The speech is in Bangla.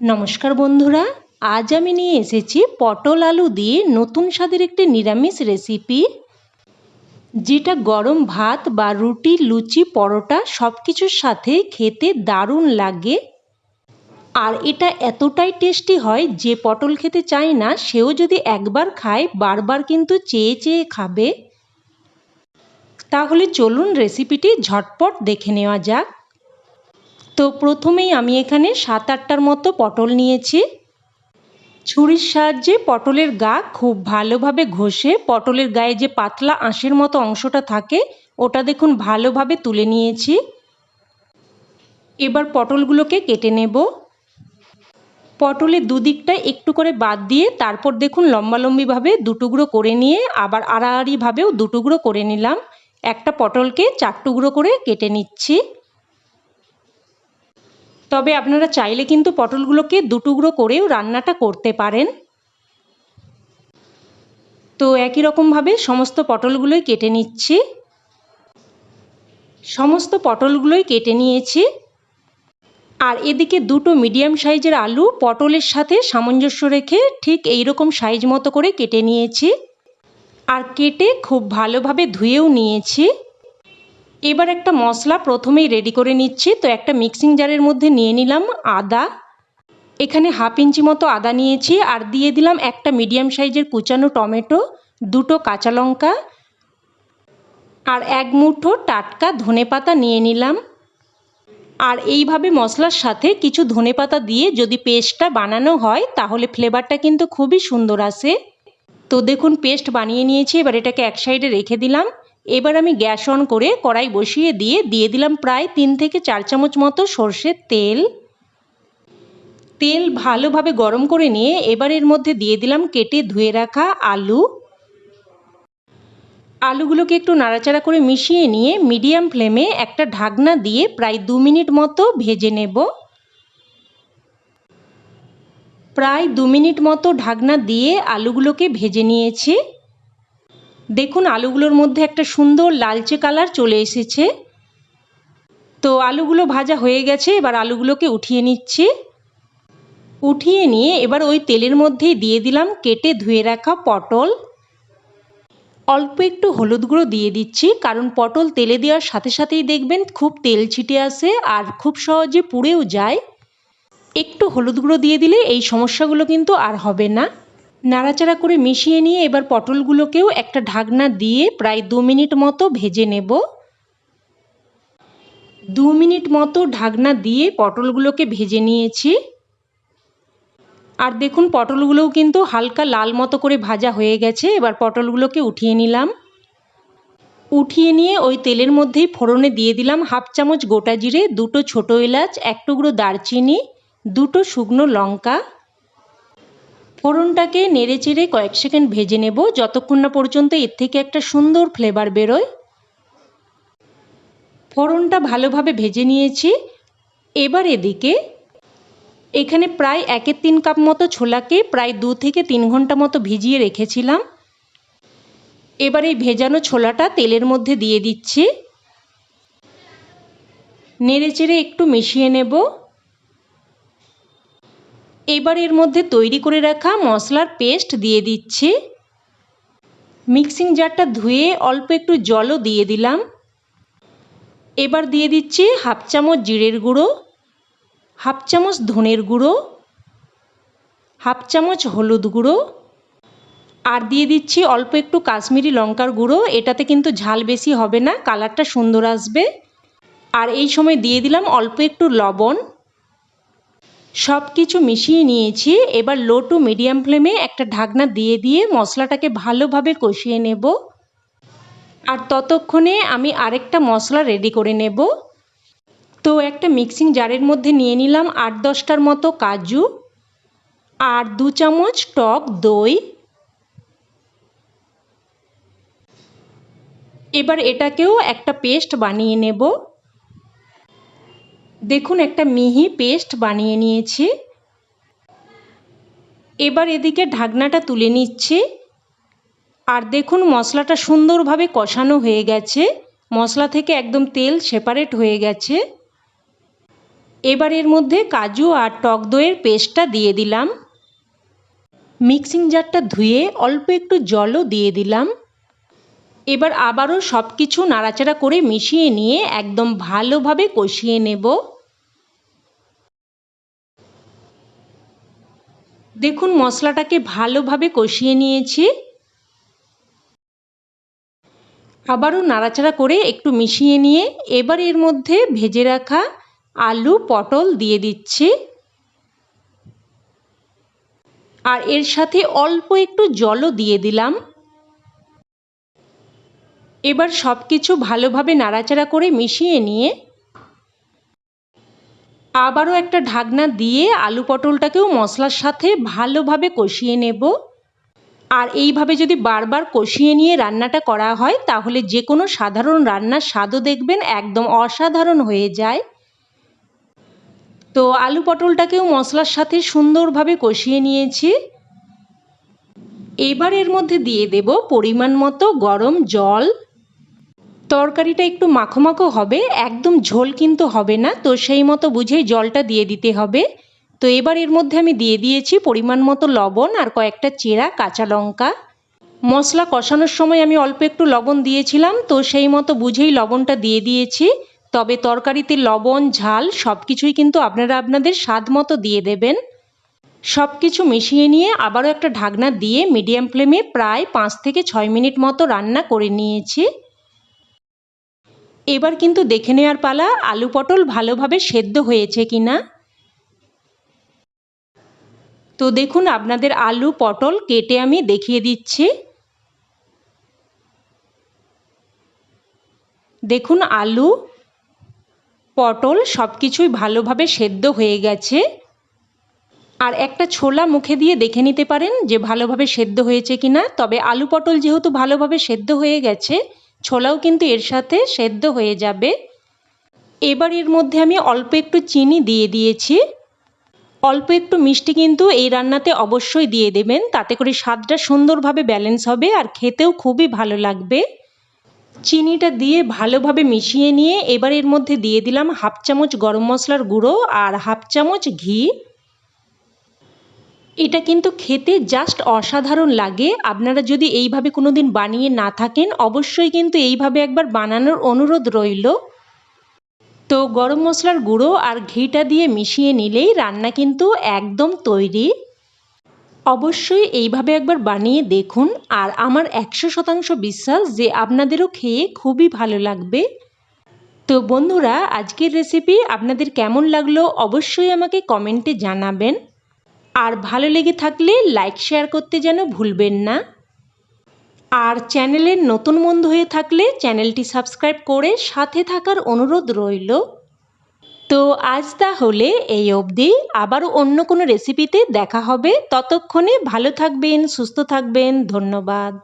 নমস্কার বন্ধুরা, আজ আমি নিয়ে এসেছি পটল আলু দিয়ে নতুন স্বাদের একটি নিরামিষ রেসিপি যেটা গরম ভাত বা রুটি, লুচি, পরোটা সব কিছুর সাথে খেতে দারুণ লাগে। আর এটা এতটাই টেস্টি হয় যে পটল খেতে চায় না, সেও যদি একবার খায়, বারবার কিন্তু চেয়ে চেয়ে খাবে। তাহলে চলুন রেসিপিটি ঝটপট দেখে নেওয়া যাক। তো প্রথমেই আমি এখানে সাত আটটার মতো পটল নিয়েছি। ছুরির সাহায্যে পটলের গা খুব ভালোভাবে ঘষে, পটলের গায়ে যে পাতলা আঁশের মতো অংশটা থাকে, ওটা দেখুন ভালোভাবে তুলে নিয়েছি। এবার পটলগুলোকে কেটে নেব। পটলের দুদিকটা একটু করে বাদ দিয়ে তারপর দেখুন লম্বালম্বিভাবে দুটুকরো করে নিয়ে আবার আড়াআড়িভাবেও দুটুকরো করে নিলাম। একটা পটলকে চার টুকরো করে কেটে নিচ্ছি। তবে আপনারা চাইলে কিন্তু পটলগুলোকে দুটুকরো করেও রান্নাটা করতে পারেন। তো একই রকমভাবে সমস্ত পটলগুলোই কেটে নিচ্ছি। সমস্ত পটলগুলোই কেটে নিয়েছি। আর এদিকে দুটো মিডিয়াম সাইজের আলু পটলের সাথে সামঞ্জস্য রেখে ঠিক এই রকম সাইজ মতো করে কেটে নিয়েছি। আর কেটে খুব ভালোভাবে ধুয়েও নিয়েছি। এবার একটা মশলা প্রথমেই রেডি করে নিচ্ছি। তো একটা মিক্সিং জারের মধ্যে নিয়ে নিলাম আদা। এখানে হাফ ইঞ্চি মতো আদা নিয়েছি আর দিয়ে দিলাম একটা মিডিয়াম সাইজের কুচানো টমেটো, দুটো কাঁচা লঙ্কা আর এক মুঠো টাটকা ধনে পাতা নিয়ে নিলাম। আর এইভাবে মশলার সাথে কিছু ধনে পাতা দিয়ে যদি পেস্টটা বানানো হয়, তাহলে ফ্লেভারটা কিন্তু খুবই সুন্দর আসে। তো দেখুন পেস্ট বানিয়ে নিয়েছি, এবার এটাকে এক সাইডে রেখে দিলাম। এবার আমি গ্যাস অন করে কড়াই বসিয়ে দিয়ে দিয়ে দিলাম প্রায় তিন থেকে চার চামচ মতো সর্ষের তেল। তেল ভালোভাবে গরম করে নিয়ে এবার এর মধ্যে দিয়ে দিলাম কেটে ধুয়ে রাখা আলু। আলুগুলোকে একটু নাড়াচাড়া করে মিশিয়ে নিয়ে মিডিয়াম ফ্লেমে একটা ঢাকনা দিয়ে প্রায় দু মিনিট মতো ভেজে নেব। প্রায় দু মিনিট মতো ঢাকনা দিয়ে আলুগুলোকে ভেজে নিয়েছি। দেখুন, আলুগুলোর মধ্যে একটা সুন্দর লালচে কালার চলে এসেছে। তো আলুগুলো ভাজা হয়ে গেছে, এবার আলুগুলোকে উঠিয়ে নিচ্ছি। উঠিয়ে নিয়ে এবার ওই তেলের মধ্যেই দিয়ে দিলাম কেটে ধুয়ে রাখা পটল। অল্প একটু হলুদ গুঁড়ো দিয়ে দিচ্ছি, কারণ পটল তেলে দেওয়ার সাথে সাথেই দেখবেন খুব তেল ছিটে আসে আর খুব সহজে পুড়েও যায়। একটু হলুদ গুঁড়ো দিয়ে দিলে এই সমস্যাগুলো কিন্তু আর হবে না। নাড়াচাড়া করে মিশিয়ে নিয়ে এবার পটলগুলোকেও একটা ঢাকনা দিয়ে প্রায় দু মিনিট মতো ভেজে নেব। দু মিনিট মতো ঢাকনা দিয়ে পটলগুলোকে ভেজে নিয়েছি। আর দেখুন, পটলগুলোও কিন্তু হালকা লাল মতো করে ভাজা হয়ে গেছে। এবার পটলগুলোকে উঠিয়ে নিলাম। উঠিয়ে নিয়ে ওই তেলের মধ্যেই ফোড়নে দিয়ে দিলাম হাফ চামচ গোটা জিরে, দুটো ছোটো এলাচ, এক টুকরো দারচিনি, দুটো শুকনো লঙ্কা ফোড়নটাকে নেড়ে চেড়ে কয়েক সেকেন্ড ভেজে নেব, যতক্ষণ না পর্যন্ত এর থেকে একটা সুন্দর ফ্লেভার বেরোয়। ফোড়নটা ভালোভাবে ভেজে নিয়েছি। এবার এদিকে এখানে প্রায় একের তিন কাপ মতো ছোলাকে প্রায় দু থেকে তিন ঘণ্টা মতো ভিজিয়ে রেখেছিলাম। এবার এই ভেজানো ছোলাটা তেলের মধ্যে দিয়ে দিচ্ছি। নেড়ে চেড়ে একটু মিশিয়ে নেব। এবার এর মধ্যে তৈরি করে রাখা মশলার পেস্ট দিয়ে দিচ্ছি। মিক্সিং জারটা ধুয়ে অল্প একটু জলও দিয়ে দিলাম। এবার দিয়ে দিচ্ছি হাফ চামচ জিরের গুঁড়ো, হাফ চামচ ধনের গুঁড়ো, হাফ চামচ হলুদ গুঁড়ো, আর দিয়ে দিচ্ছি অল্প একটু কাশ্মীরি লঙ্কার গুঁড়ো। এটাতে কিন্তু ঝাল বেশি হবে না, কালারটা সুন্দর আসবে। আর এই সময় দিয়ে দিলাম অল্প একটু লবণ। সব কিছু মিশিয়ে নিয়েছি, এবার লো টু মিডিয়াম ফ্লেমে একটা ঢাকনা দিয়ে দিয়ে মশলাটাকে ভালোভাবে কষিয়ে নেব। আর ততক্ষণে আমি আরেকটা মশলা রেডি করে নেব। তো একটা মিক্সিং জারের মধ্যে নিয়ে নিলাম আট দশটার মতো কাজু আর দু চামচ টক দই। এবার এটাকেও একটা পেস্ট বানিয়ে নেব। দেখুন, একটা মিহি পেস্ট বানিয়ে নিয়েছি। এবার এদিকে ঢাকনাটা তুলে নিচ্ছি। আর দেখুন, মশলাটা সুন্দরভাবে কষানো হয়ে গেছে। মশলা থেকে একদম তেল সেপারেট হয়ে গেছে। এবার এর মধ্যে কাজু আর টক দইয়ের পেস্টটা দিয়ে দিলাম। মিক্সিং জারটা ধুয়ে অল্প একটু জলও দিয়ে দিলাম। এবার আবারও সব কিছু নাড়াচাড়া করে মিশিয়ে নিয়ে একদম ভালোভাবে কষিয়ে নেব। দেখুন মশলাটাকে ভালোভাবে কষিয়ে নিয়েছি। আবারও নাড়াচাড়া করে একটু মিশিয়ে নিয়ে এবার এর মধ্যে ভেজে রাখা আলু, পটল দিয়ে দিচ্ছি। আর এর সাথে অল্প একটু জলও দিয়ে দিলাম। এবার সব কিছু ভালোভাবে নাড়াচাড়া করে মিশিয়ে নিয়ে আবারও একটা ঢাকনা দিয়ে আলু পটলটাকেও মশলার সাথে ভালোভাবে কষিয়ে নেব। আর এইভাবে যদি বারবার কষিয়ে নিয়ে রান্নাটা করা হয়, তাহলে যে কোনো সাধারণ রান্নার স্বাদও দেখবেন একদম অসাধারণ হয়ে যায়। তো আলু পটলটাকেও মশলার সাথে সুন্দরভাবে কষিয়ে নিয়েছি। এবার এর মধ্যে দিয়ে দেব পরিমাণ মতো গরম জল। তরকারিটা একটু মাখো মাখো হবে, একদম ঝোল কিন্তু হবে না, তো সেই মতো বুঝেই জলটা দিয়ে দিতে হবে। তো এবার এর মধ্যে আমি দিয়ে দিয়েছি পরিমাণ মতো লবণ আর কয়েকটা চেরা কাঁচা লঙ্কা। মশলা কষানোর সময় আমি অল্প একটু লবণ দিয়েছিলাম, তো সেই মতো বুঝেই লবণটা দিয়ে দিয়েছি। তবে তরকারিতে লবণ, ঝাল সব কিছুই কিন্তু আপনারা আপনাদের স্বাদ মতো দিয়ে দেবেন। সব কিছু মিশিয়ে নিয়ে আবারও একটা ঢাকনা দিয়ে মিডিয়াম ফ্লেমে প্রায় পাঁচ থেকে ছয় মিনিট মতো রান্না করে নিয়েছি। এবার কিন্তু দেখে নেওয়ার পালা, আলু পটল ভালোভাবে সেদ্ধ হয়েছে কি না? তো দেখুন, আপনাদের আলু পটল কেটে আমি দেখিয়ে দিচ্ছি। দেখুন, আলু পটল সব কিছুই ভালোভাবে সেদ্ধ হয়ে গেছে। আর একটা ছোলা মুখে দিয়ে দেখে নিতে পারেন যে ভালোভাবে সেদ্ধ হয়েছে কি না। তবে আলু পটল যেহেতু ভালোভাবে সেদ্ধ হয়ে গেছে ছোলাও কিন্তু এর সাথে সেদ্ধ হয়ে যাবে। এবার এর মধ্যে আমি অল্প একটু চিনি দিয়ে দিয়েছি। অল্প একটু মিষ্টি কিন্তু এই রান্নাতে অবশ্যই দিয়ে দেবেন। তাতে করে স্বাদটা সুন্দরভাবে ব্যালেন্স হবে আর খেতেও খুবই ভালো লাগবে। চিনিটা দিয়ে ভালোভাবে মিশিয়ে নিয়ে এবার এর মধ্যে দিয়ে দিলাম হাফ চামচ গরম মশলার গুঁড়ো আর হাফ চামচ ঘি। এটা কিন্তু খেতে জাস্ট অসাধারণ লাগে। আপনারা যদি এইভাবে কোনো দিন বানিয়ে না থাকেন, অবশ্যই কিন্তু এইভাবে একবার বানানোর অনুরোধ রইল। তো গরম মশলার গুঁড়ো আর ঘিটা দিয়ে মিশিয়ে নিলেই রান্না কিন্তু একদম তৈরি। অবশ্যই এইভাবে একবার বানিয়ে দেখুন। আর আমার একশো শতাংশ বিশ্বাস যে আপনাদেরও খেয়ে খুবই ভালো লাগবে। তো বন্ধুরা, আজকের রেসিপি আপনাদের কেমন লাগল অবশ্যই আমাকে কমেন্টে জানাবেন। আর ভালো লেগে থাকলে লাইক শেয়ার করতে যেন ভুলবেন না। আর চ্যানেলের নতুন বন্ধু হয়ে থাকলে চ্যানেলটি সাবস্ক্রাইব করে সাথে থাকার অনুরোধ রইল। তো আজ তাহলে এই অবধি। আবারও অন্য কোনো রেসিপিতে দেখা হবে। ততক্ষণে ভালো থাকবেন, সুস্থ থাকবেন। ধন্যবাদ।